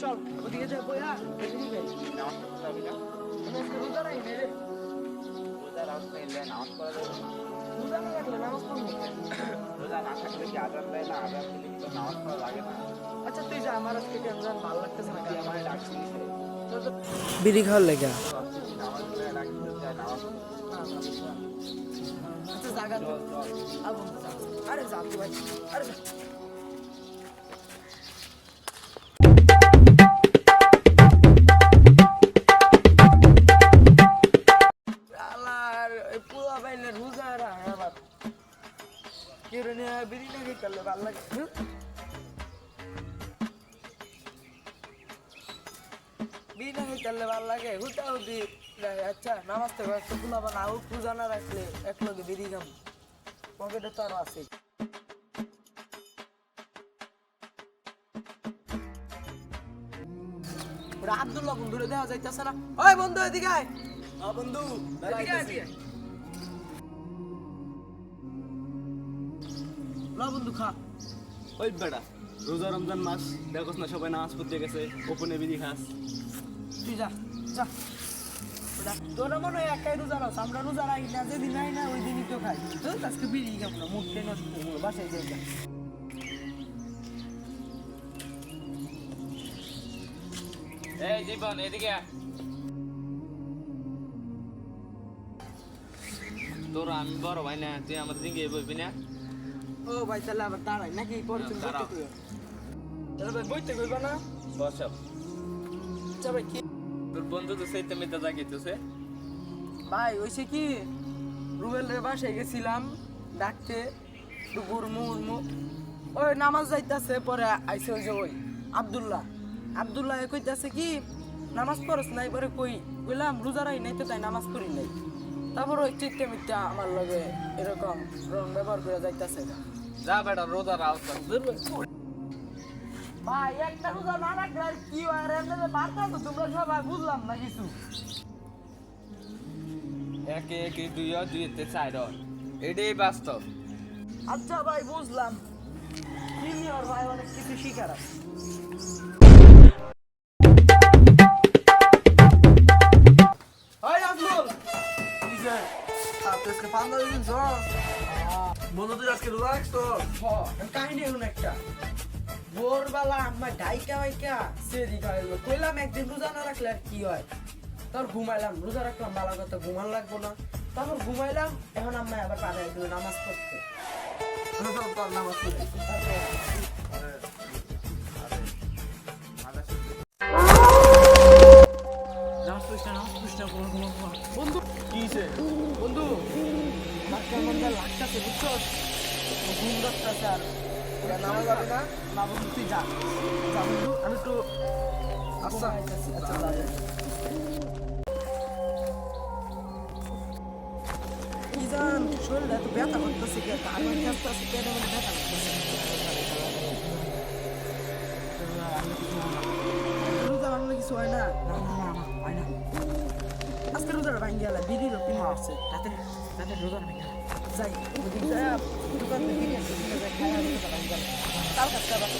চল ওদিকে যাই বইয়া দেখে নিবে নামাজ পড়তে যাবি না রোজা রাখি রে রোজা রাখতে এলে নামাজ পড়া যাবে রোজা না রাখলে নামাজ পড়ব রোজা না থাকলে কি আজান দেয় না আজান দিলে তোর নামাজ পড়া লাগে না আচ্ছা তুই যা আমার আজকে টেনশন ভালো লাগতেছে না ডাকছিস বিড়ি খাওয়ার লেগে। আচ্ছা জাগা তো। আর যা। আরে যা তুই আরে বিড়ি না খেতে পারলে ভালো লাগে? বিড়ি না পারলে ভালো লাগে। হুটা হুটি আচ্ছা নামাজ থেকে একটা ফুলা বানা হোক পূজা না রাখলে এক লগে বিড়ি খাম পকেটে তো আরও আছে। ওটা আব্দুল্লাহ বন্ধুরে দেওয়া যাইতেছে না। ওই বন্ধু এদিকে আয়। বন্ধু এদিকে আয়, ল বন্ধু খা। ওই বেটা রোজা রমজান মাস দেখোস না সবাই নামাজ পড়তে গেছে ওপনে বিড়ি খাস। তুই যা যা। তোরা মনে হয় একাই রোজা রাখছ আমরা রোজা রাখি না যেদিন নাই না ওই দিনই তো খাই। তো আজকে বিড়ি খাব না মুখ টেনে বাসায় যাই এই জীবন এদিকে আয়। তোর আমি বড় ভাই না তুই আমাদের দিকে বলবি না। ও ভাই তাহলে আবার দাঁড়াই নাকি পরে তুমি বইতে কইও তাহলে ভাই বইতে কইবা না? বসব আচ্ছা ভাই কি? তোর বন্ধু তো সেই তেমনি দাদা ভাই ওইসে কি? রুবেল রে বাসায় গেছিলাম ডাকতে। গুরমু উরমু ওই নামাজ যাইতাছে পরে আইসে ওই যে ওই আব্দুল্লাহ। আব্দুল্লাহ কইতাছে কি নামাজ পড়স নাই পরে কই? কইলাম রোজা রাই নাই তো তাই নামাজ পড়ি নাই। তারপর ওই চিত্তে মিথ্যা আমার লগে এরকম রং ব্যবহার করে যাইতাছে। যা বেটা রোজা রাও ভাই একটা রোজা না রাখলে আর কি হয়? আর এমনি বার্তা তো তোমরা সবাই বুঝলাম না কিছু। একে একে দুই আর দুইতে চার আর। এটাই বাস্তব। আচ্ছা ভাই বুঝলাম। সিনিয়র ভাই অনেক কিছু শিখার আছে। আমার ডাইকা বাইকা সেরি খাইলো কইলাম একদিন রোজা না রাখলে আর কি হয়? তারপর ঘুমাইলাম রোজা রাখলাম ভালো কথা ঘুমান লাগবো না। তারপর ঘুমাইলাম এখন আম্মা আবার পাঠাই দিল নামাজ পড়তে। তোর নামাজ পড়ি নামাজ পড়িস না নামাজ পড়িস না ঘুমা ঘুমা ঘুমা বন্ধু আমার কেমন লাগতেছে বুঝছ ঘুম লাগতেছে আর। তোরা আমি একটু আচ্ছা আচ্ছা যা। কি এত ব্যথা করতেছে কে কান ব্যথা আছে কেন ব্যথা করতেছে রোজা ভাঙলে আজকে রোজাটা ভাঙি গেল বিড়ি রুটি মারছে রাতে রাতে রোজা ভাঙি যাই যাই দোকান থেকে কাছে আবার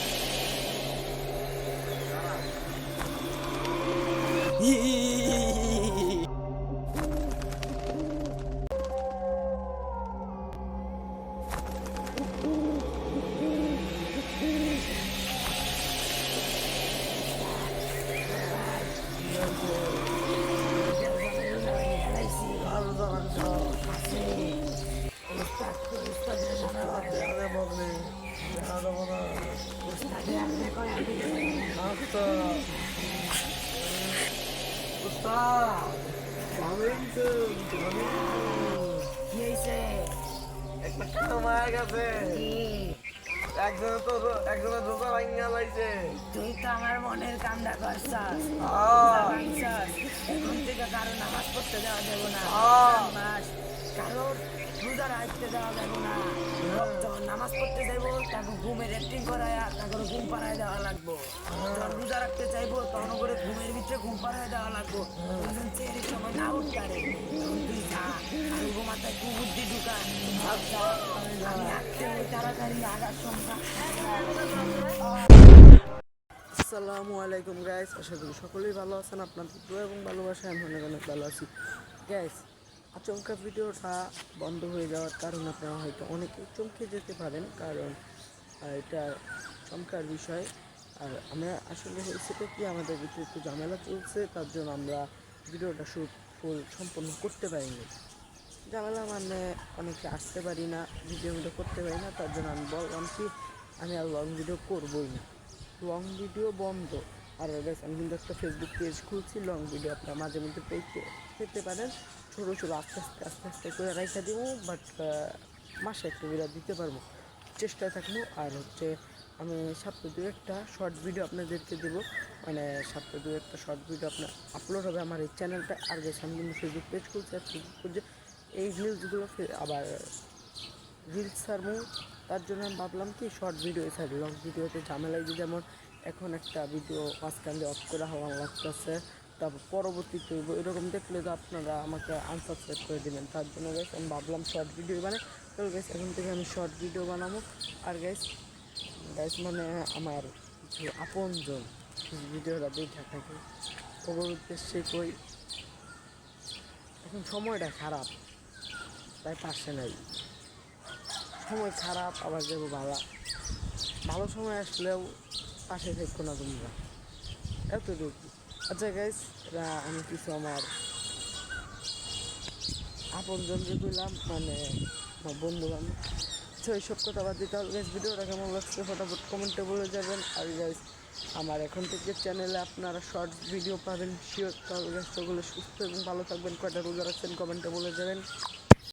একজনে তো একজনের রোজা ভাঙিয়া লাইছে তুই তো আমার মনের কামটা করছস ভাঙছস। এখন থেকে কারও নামাজ পড়তে দেওয়া যাব না আহ। মাস কারও রোজা রাখতে দেওয়া যাব না। যখন নামাজ পড়তে যাইবো, তাকে ঘুমের অ্যাক্টিং করায় তাকে ঘুম পাড়ায় দেওয়া লাগবো। যখন রোজা রাখতে চাইব, তখন করে ঘুমের ভিতরে ঘুম পাড়ায় দেওয়া লাগবো। তখন চেয়ারের সময় না উঠতে পারে। তখন তুই যা ঘুমাতে কুবুদ্ধি ঢুকা আমি ওই তাড়াতাড়ি আগার সংখ্যা। আসসালামু আলাইকুম গাইস আশা করি সকলেই ভালো আছেন। আপনাদের দোয়া এবং ভালোবাসায় আমি অনেক অনেক ভালো আছি। গ্যাস আচমকা ভিডিওটা বন্ধ হয়ে যাওয়ার কারণ আপনারা হয়তো অনেকে চমকে যেতে পারেন, কারণ এটা চমকার বিষয়। আর আমরা আসলে হয়েছেটা কি, আমাদের ভিতরে একটু ঝামেলা চলছে, তার জন্য আমরা ভিডিওটা শুট ফুল সম্পন্ন করতে পারিনি। ঝামেলা মানে অনেকে আসতে পারি না ভিডিও ভিডিও করতে পারি না, তার জন্য আমি বললাম কি, আমি আর লং ভিডিও করবোই না। লং ভিডিও বন্ধ। আর আমি কিন্তু একটা ফেসবুক পেজ খুলছি লং ভিডিও আপনার মাঝে মধ্যে পেতে পেতে পারেন। ছোটো ছোটো আস্তে আস্তে আস্তে আস্তে করে রাইখা দেবো বাট মাসে একটা ভিডিও দিতে পারব। চেষ্টায় থাকব, আর হচ্ছে আমি সপ্তাহে দু একটা শর্ট ভিডিও আপনাদেরকে দেবো। মানে সপ্তাহে দু একটা শর্ট ভিডিও আপনার আপলোড হবে আমার এই চ্যানেলটা আর আমি কিন্তু ফেসবুক পেজ খুলছি, আর ফেসবুক পেজে এই রিলসগুলো আবার রিলস ছাড়বো। তার জন্য আমি ভাবলাম কি শর্ট ভিডিও ছাড়ি। লং ভিডিওতে ঝামেলাই যে যেমন এখন একটা ভিডিও মাঝখান দিয়ে অফ করা হওয়া লাগতেছে। তারপর পরবর্তীতে এরকম দেখলে তো আপনারা আমাকে আনসাবস্ক্রাইব করে দেবেন। তার জন্য গাইস আমি ভাবলাম শর্ট ভিডিও বানাই। তো গাইস এখন থেকে আমি শর্ট ভিডিও বানাবো। আর গাইস গাইস মানে আমার যে আপনজন ভিডিওটা দেখে থাকে ওর উদ্দেশ্যে কই, এখন সময়টা খারাপ। তাই পাশে নাই সময় খারাপ, আবার যাব ভালো। ভালো সময় আসলেও পাশে থাকব না তোমরা। এতটুকু। আচ্ছা গাইস আমি কিছু আমার আপনজনকে কইলাম মানে বন্ধু বান্ধব আচ্ছা এইসব কথা বাদ দিতে হবে। গাইস ভিডিওটা কেমন লাগছে ফটাফট কমেন্টে বলে যাবেন। আর গাইস আমার এখন থেকে চ্যানেলে আপনারা শর্ট ভিডিও পাবেন শিওর তাহলে গাইস সকলে সুস্থ এবং ভালো থাকবেন। কয়টা রোজা রাখছেন কমেন্টে বলে যাবেন।